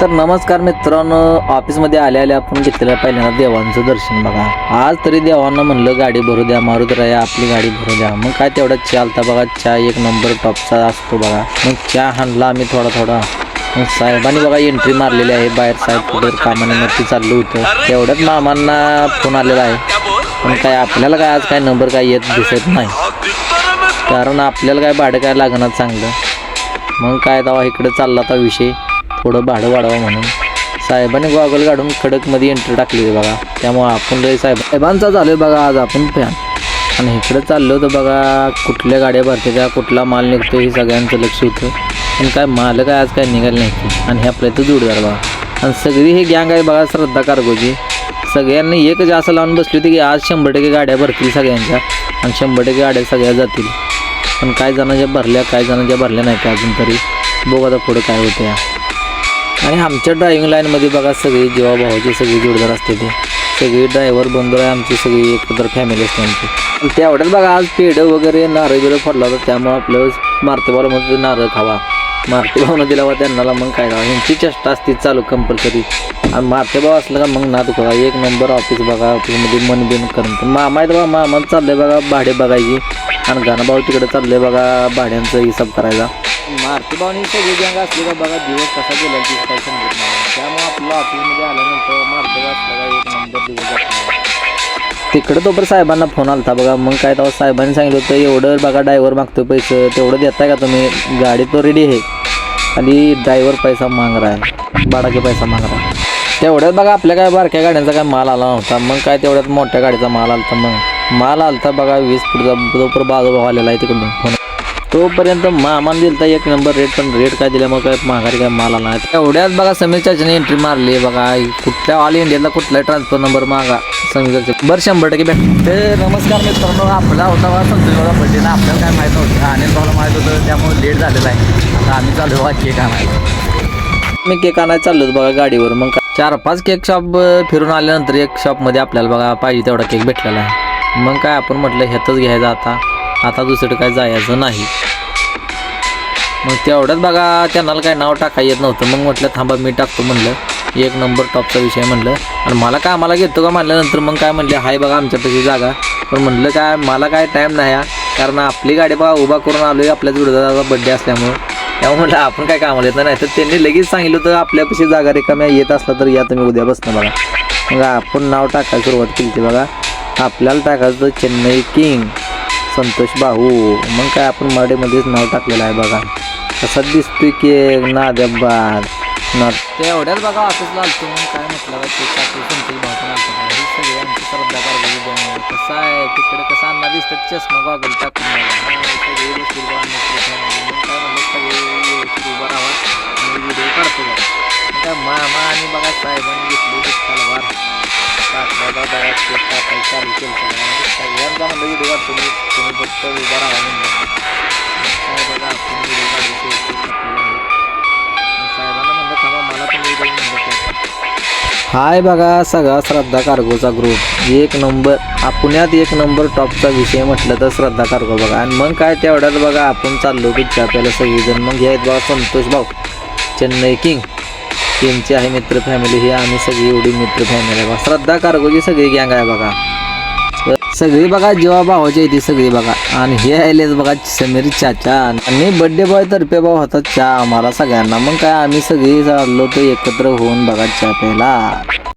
तर नमस्कार मित्रांनो ऑफिसमध्ये आले आले आपण घेतलेलं पहिल्यांदा देवांचं दर्शन बघा. आज तरी देवांना म्हणलं गाडी भरू द्या मारुती आपली गाडी भरू द्या. मग काय तेवढा चालता बघा चहा एक नंबर टॉपचा असतो बघा. मग चहा हाणला आम्ही थोडा थोडा. मग साहेबांनी बघा एंट्री मारलेली आहे बाहेर साहेब कुठे कामानिमित्त चाललं होतं. तेवढ्याच मामांना फोन आलेला आहे. पण काय आपल्याला काय आज काय नंबर काय येत दिसत नाही. कारण आपल्याला काय भाडं काय लागणार चांगलं. मग काय तेव्हा इकडे चालला होता विषय. थोडं भाडं वाढावं म्हणून. साहेबांनी गॉगल काढून खडकमध्ये एंट्री टाकली बघा. त्यामुळं आपण लय साहेब साहेबांचा झालोय बघा आज आपण फॅन आणि इकडं चाललो होतं बघा कुठल्या गाड्या भरते त्या कुठला माल निघतो हे सगळ्यांचं लक्ष होतं. पण काय माल काय आज काय निघालं नाही आणि हे आपल्या इथं जोडदार बघा. आणि सगळी ही गँग आहे बघा श्रद्धा कार्गोची सगळ्यांनी एकच असं लावून बसली होती की आज शंभर टक्के गाड्या भरतील सगळ्यांच्या. आणि शंभर टक्के गाड्या सगळ्या जातील. पण काय जणांच्या भरल्या काय जणांच्या भरल्या नाही का अजून तरी? बघू आता पुढं काय होतं या आणि आमच्या ड्रायव्हिंग लाईनमध्ये बघा सगळी जेव्हा भावाची सगळी जोडदार असते ते. सगळी ड्रायव्हर बंधू आहे आमची सगळी एकत्र फॅमिली असते आमची. आणि तेवढ्यात बघा आज पेढं वगैरे नारळ बिरं फोडला होता त्यामुळं आपलं मारुती नारळ खावा. मारते भावनं दिला होता त्यांना मग काय खावा यांची चेष्टा असते चालू कंपल्सरी आणि मारते भाव असलं का मग ना दुखा एक नंबर ऑफिस बघा ऑफिसमध्ये मन बिन करून. पण मामा आहेत बघा मामा चाललंय बघा भाडे बघायची. आणि गाणं तिकडे चाललंय बघा भाड्यांचा हिसाब करायचा मारुती भावनी सगळी गँग असली का बघा दिवस कसा गेला ती समजत नाही. त्यामुळे आपलं ऑफिसमध्ये आल्यानंतर मारते भाव असला का एक नंबर दिवस असणार तिकडं तोपर्यंत साहेबांना फोन आलता बघा. मग काय तेव्हा साहेबांनी सांगितलं होतं एवढं बघा ड्रायव्हर मागतो पैसे. तेवढं देताय का तुम्ही? गाडी तो रेडी आहे. आणि ड्रायव्हर पैसा माग रहा बाडाके पैसा माग आहे तेवढ्यात बघा आपल्या काय बारक्या गाड्यांचा काय माल आला नव्हता. मग काय तेवढ्यात मोठ्या गाडीचा माल आलता मग. माल आलता बघा वीस फुटचा तोपर्यंत बाजू आलेला आहे तिकडून. फोन. तोपर्यंत मामान दिलता एक नंबर रेट पण रेट काय दिल्यामुळे काय महागारी काय माल आला नाही. तेवढ्यात बघा समीर चाचीने एंट्री मारली. बघा कुठल्या ऑल इंडियाला कुठलाही ट्रान्सफर नंबर मागा. समीर बरं शंभर टक्के भेट. ते नमस्कार मित्रांनो आपला होता वा संतोष बघा बड्डे ना आपल्याला काय माहीत नव्हतं. अनिल भाऊला माहीत होतं त्यामुळे लेट झालेला आहे. आता आम्ही चालू बघा केक आणायला. मी केक आणायला चाललो बघा गाडीवर. मग काय? चार पाच केक शॉप फिरून आल्यानंतर एक शॉपमध्ये आपल्याला बघा पाहिजे तेवढा केक भेटलेला आहे. मग काय आपण म्हटलं ह्यातच घ्यायचं आता. आता दुसरं काय जायचं नाही. मग तेवढंच बघा त्यांना काय नाव टाकायला येत नव्हतं. मग म्हटलं थांबा मी टाकतो म्हणलं. एक नंबर टॉपचा विषय म्हणलं. आणि मला काय आम्हाला घेतो का म्हणल्यानंतर मग काय म्हणले हाय बघा आमच्यापाशी जागा. पण म्हणलं काय मला काय टाईम नाही हा. कारण आपली गाडी बघा उभा करून आलो आहे आपल्या विरोधाचा बड्डे असल्यामुळं. त्यामुळे म्हटलं आपण काय कामाला येत नाही. तर त्यांनी लगेच सांगितलं होतं आपल्यापाशी जागा रिकाम्या येत असला तर या तुम्ही उद्या बसणं बघा. मग आपण नाव टाकायला सुरुवात केली होती बघा. आपल्याला टाकायचं चेन्नई किंग संतोष भाऊ. मग काय आपण मराठीमध्येच नाव टाकलेलं आहे बघा. तसंच दिसतोय की नाद्याबाद ते तेवढ्यात बघा ऑफिसला आलतो मग काय म्हटलं बा ते टाकू संतोष भाऊ पण आलतो हे सगळे आमची श्रद्धा कसं आहे? तिकडे कसं अन्ना दिसतात? चष्मा गॉगल टाकून सगळे काय म्हणलं सगळे व्यवस्थित उभं राहा आणि व्हिडिओ काढतो बघा काय मामा आणि बघा साहेबांनी घेतली तलवार. टाकल्याला बघा टाकायला चालू केलं सगळ्यांचा म्हणलं व्हिडिओ काढतो. मी तुम्ही फक्त उभा राहा म्हणलं. हाय बघा सगळा श्रद्धा कार्गोचा ग्रुप एक नंबर पुण्यात एक नंबर टॉपचा विषय म्हटलं तर श्रद्धा कार्गो बघा. आणि मग काय तेवढ्यात बघा आपण चाललो की आपल्याला सगळीजण मग हे आहेत बघा संतोष भाऊ चेन्नई किंग. त्यांची आहे मित्र फॅमिली ही आम्ही सगळी एवढी मित्र फॅमिली आहे बघा. श्रद्धा कार्गोची सगळी गँग आहे बघा. सगळी बघा जेव्हा भावाची आहे ती सगळी बघा. आणि हे आलेच बघा समीर चाचा. आणि बड्डे बॉय तर्फे भाऊ होता चहा आम्हाला सगळ्यांना. मग काय आम्ही सगळी चाललो तो एकत्र होऊन बघा चहा प्यायला.